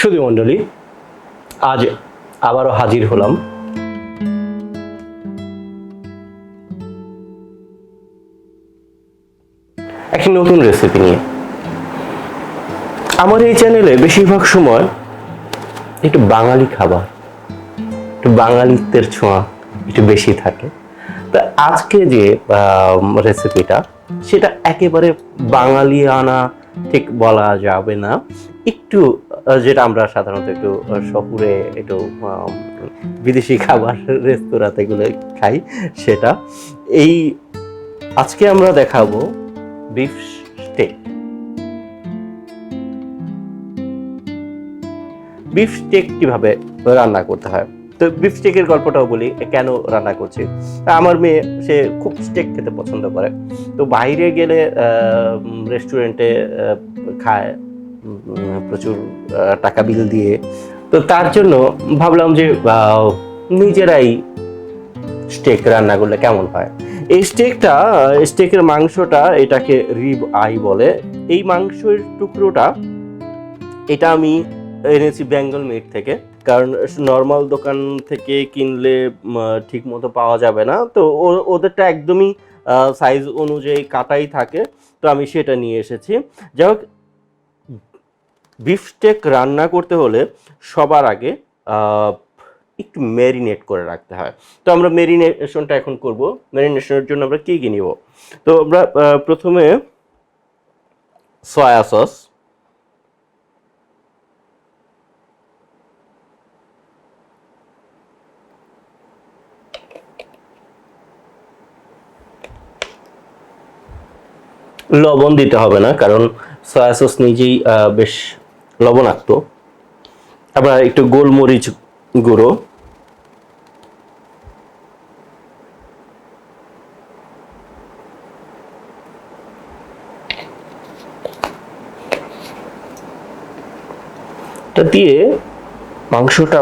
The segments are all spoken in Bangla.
শুধু মণ্ডলী, আজ আবারও হাজির হলাম। একটি নতুন রেসিপি নিয়ে। আমার এই চ্যানেলে বেশিরভাগ সময় একটু বাঙালি খাবার, একটু বাঙালিত্বের ছোঁয়া একটু বেশি থাকে। তা আজকে যে রেসিপিটা সেটা একেবারে বাঙালিয়ানা ঠিক বলা যাবে না। একটু যেটা আমরা সাধারণত একটু শহুরে একটু বিদেশি খাবার, রেস্তোরাঁতে গুলো খাই সেটা। এই আজকে আমরা দেখাবো বিফ স্টেক বিফ স্টেক কীভাবে রান্না করতে হয়? তো বিফ স্টেকের গল্পটাও বলি কেন রান্না করছি? আমার মেয়ে, সে খুব স্টেক খেতে পছন্দ করে। তো বাইরে গেলে রেস্টুরেন্টে খায় প্রচুর টাকা বিল দিয়ে। তো তার জন্য ভাবলাম যে নিজেরাই স্টেক রান্না করলে কেমন হয়? এই স্টেকটা স্টেকের মাংসটা, এটাকে রিব আই বলে। এই মাংসের টুকরোটা, এটা আমি এনেছি বেঙ্গল মিট থেকে। কারণ নর্মাল দোকান থেকে কিনলে ঠিক মতো পাওয়া যাবে না। তো ও- ওদেরটা একদমই সাইজ অনুযায়ী কাটাই থাকে। তো আমি সেটা নিয়ে এসেছি। যাই হোক বিফস্টেক রান্না করতে হলে সবার আগে একটু ম্যারিনেট করে রাখতে হয়। তো আমরা ম্যারিনেশনটা এখন করব। ম্যারিনেশনের জন্য আমরা কী কী নিব? তো আমরা প্রথমে সয়া সস লবণ দিতে হবে না, কারণ সয়া সস নিজেই বেশ লবণাক্ত। আবার একটু গোলমরিচ গুঁড়ো। দিয়ে মাংসটা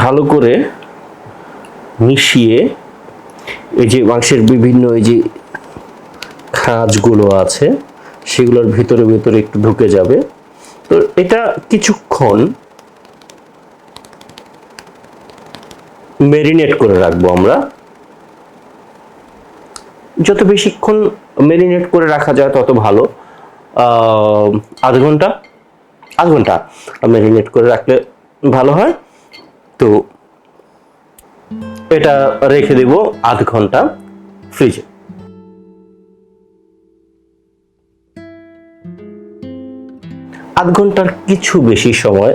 ভালো করে মিশিয়ে, এই যে মাংসের বিভিন্ন, এই যে খাঁজগুলো আছে, সেগুলোর ভিতরে ভিতরে একটু ঢুকে যাবে। তো এটা কিছুক্ষণ মেরিনেট করে রাখব আমরা। যত বেশিক্ষণ মেরিনেট করে রাখা যায় তত ভালো। আধ ঘণ্টা আধ ঘণ্টা মেরিনেট করে রাখলে ভালো হয়। তো এটা রেখে দেব আধ ঘণ্টা ফ্রিজে আধ ঘণ্টার কিছু বেশি সময়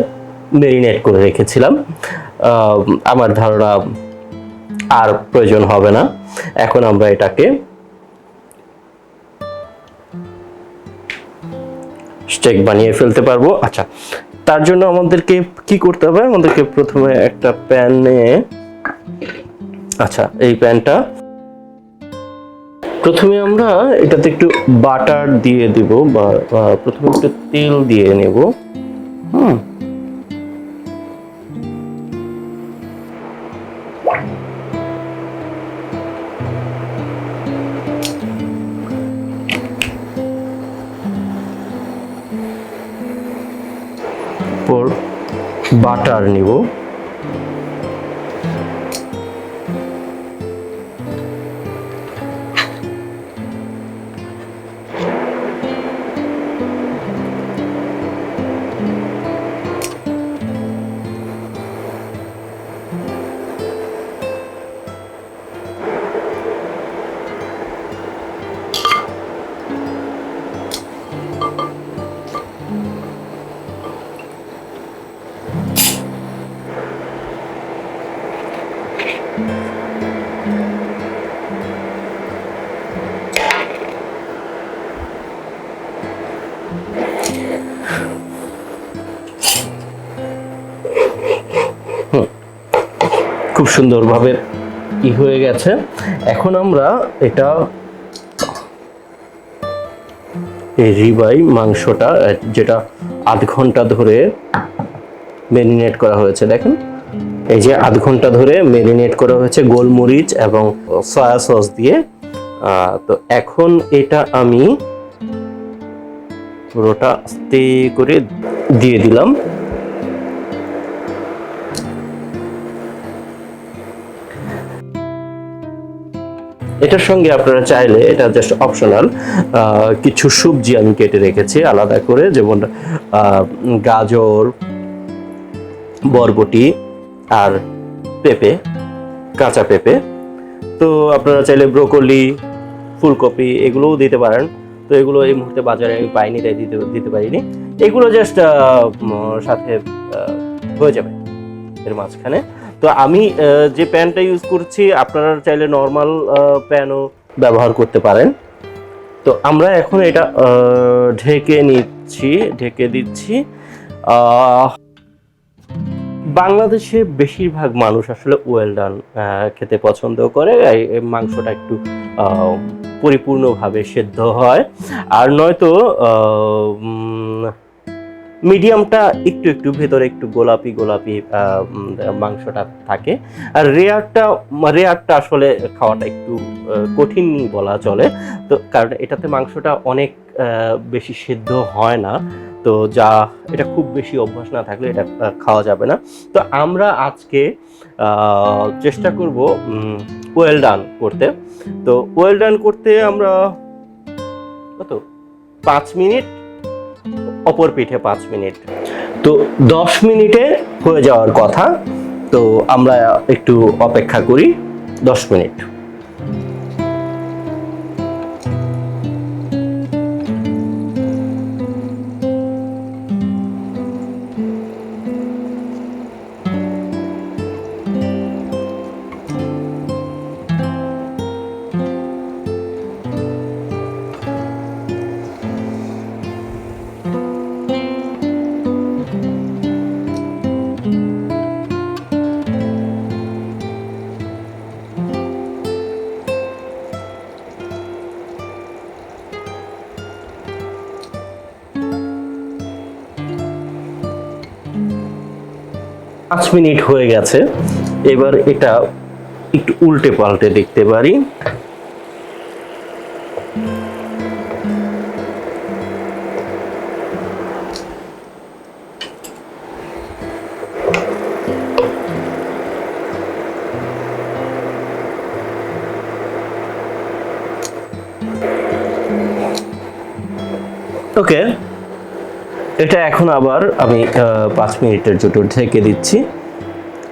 মেরিনেট করে রেখেছিলাম। আমার ধারণা আর প্রয়োজন হবে না। এখন আমরা এটাকে স্টেক বানিয়ে ফেলতে পারব। আচ্ছা তার জন্য আমাদেরকে কি করতে হবে? আমাদেরকে প্রথমে একটা প্যানে আচ্ছা এই প্যানটা প্রথমে আমরা এটাতে একটু বাটার দিয়ে দিব বা প্রথমে একটু তেল দিয়ে নেব। হুম। বাটার নিব। সুন্দরভাবে ই হয়ে গেছে। এখন আমরা এটা এই রিবাই মাংসটা যেটা আধ ঘণ্টা ধরে মেরিনেট করা হয়েছে। দেখেন, এই যে আধ ঘণ্টা ধরে মেরিনেট করা হয়েছে গোলমরিচ এবং সয়া সস দিয়ে। তো এখন এটা আমি পুরোটা আস্তে করে দিয়ে দিলাম। এটার সঙ্গে আপনারা চাইলে এটা জাস্ট অপশনাল কিছু সবজি আমি কেটে রেখেছি, আলাদা করে যেমন গাজর, বরবটি আর পেঁপে, কাঁচা পেঁপে। তো আপনারা চাইলে ব্রোকলি, ফুলকপি এগুলোও দিতে পারেন। তো এগুলো এই মুহূর্তে বাজারে আমি পাইনি, তাই দিতে দিতে পারিনি। এগুলো জাস্ট সাথে হয়ে যাবে। এর মাঝখানে। তো আমি যে প্যানটা ইউজ করছি, আপনারা চাইলে নর্মাল প্যানও ব্যবহার করতে পারেন। তো আমরা এখন এটা ঢেকে নিচ্ছি, ঢেকে দিচ্ছি। বাংলাদেশে বেশিরভাগ মানুষ আসলে ওয়েল ডান খেতে পছন্দ করে। মাংসটা একটু পরিপূর্ণভাবে সেদ্ধ হয়। আর নয়তো মিডিয়ামটা একটু একটু, ভেতরে একটু গোলাপি গোলাপি মাংসটা থাকে। আর রেয়ারটা রেয়ারটা আসলে খাওয়াটা একটু কঠিনই বলা চলে। তো কারণ এটাতে মাংসটা অনেক বেশি সেদ্ধ হয় না। তো যা, এটা খুব বেশি অভ্যাস না থাকলে এটা খাওয়া যাবে না। তো আমরা আজকে চেষ্টা করব ওয়েল ডান করতে। তো ওয়েল ডান করতে আমরা কত? পাঁচ মিনিট অপর পিঠে পাঁচ মিনিট। তো দশ মিনিটে হয়ে যাওয়ার কথা, তো আমরা একটু অপেক্ষা করি, দশ মিনিট। মিনিট হয়ে গেছে। এবার এটা একটু উল্টে পাল্টে দেখতে পারি। ওকে এটা এখন আবার আমি পাঁচ মিনিটের জন্য ঢেকে দিচ্ছি।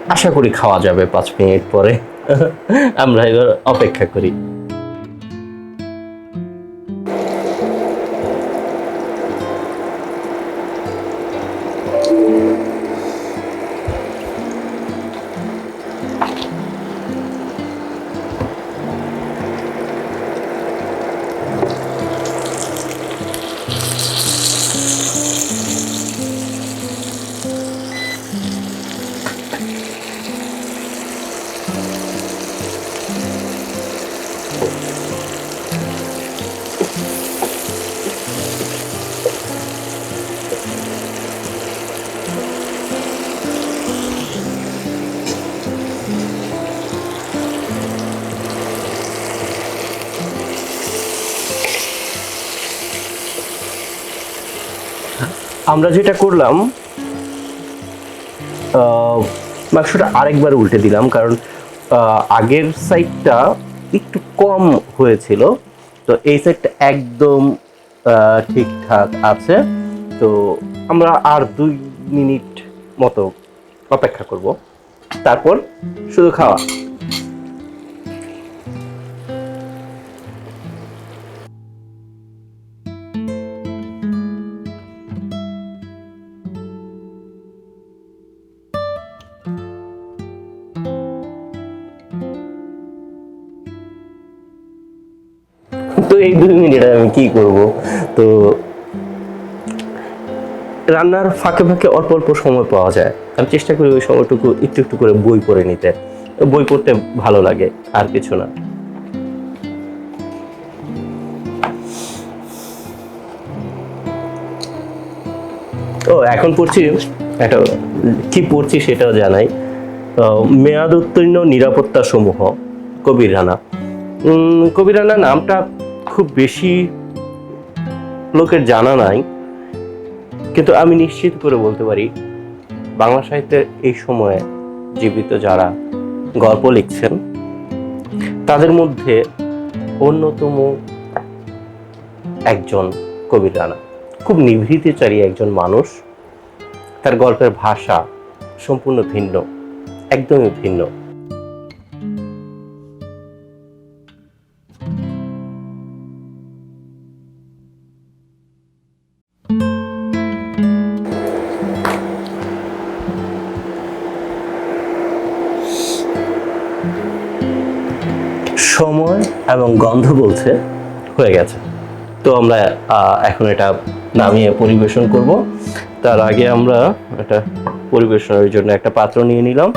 আশা করি খাওয়া যাবে পাঁচ মিনিট পরে। আমরা এবার অপেক্ষা করি। আমরা যেটা করলাম মাংসটা আরেকবার উল্টে দিলাম, কারণ আগের সাইডটা একটু কম হয়েছিল। তো এই সাইডটা একদম ঠিকঠাক আছে। তো আমরা আর দুই মিনিট মতো অপেক্ষা করব। তারপর শুধু খাওয়া। তো এই দুই মিনিটে আমি কি করব? তো রান্নার ফাঁকে ফাঁকে অল্প অল্প সময় পাওয়া যায়। আমি চেষ্টা করি ওই সময়টুকু একটু একটু করে বই পড়ে নিতে। বই পড়তে ভালো লাগে, আর কিছু না। ও, এখন পড়ছি, একটা কি পড়ছি সেটাও জানাই। মেয়াদ উত্তীর্ণ নিরাপত্তা সমূহ কবির রানা। কবির রানা নামটা খুব বেশি লোকের জানা নাই, কিন্তু আমি নিশ্চিত করে বলতে পারি, বাংলা সাহিত্যের এই সময়ে জীবিত যারা গল্প লিখছেন, তাদের মধ্যে অন্যতম একজন কবির রানা। খুব নিভৃতিচারী একজন মানুষ। তার গল্পের ভাষা সম্পূর্ণ ভিন্ন, একদমই ভিন্ন। সময় এবং গন্ধ বলছে, হয়ে গেছে। তো আমরা এখন এটা নামিয়ে পরিবেশন করব। তার আগে আমরা এটা পরিবেশনের জন্য একটা পাত্র নিয়ে নিলাম।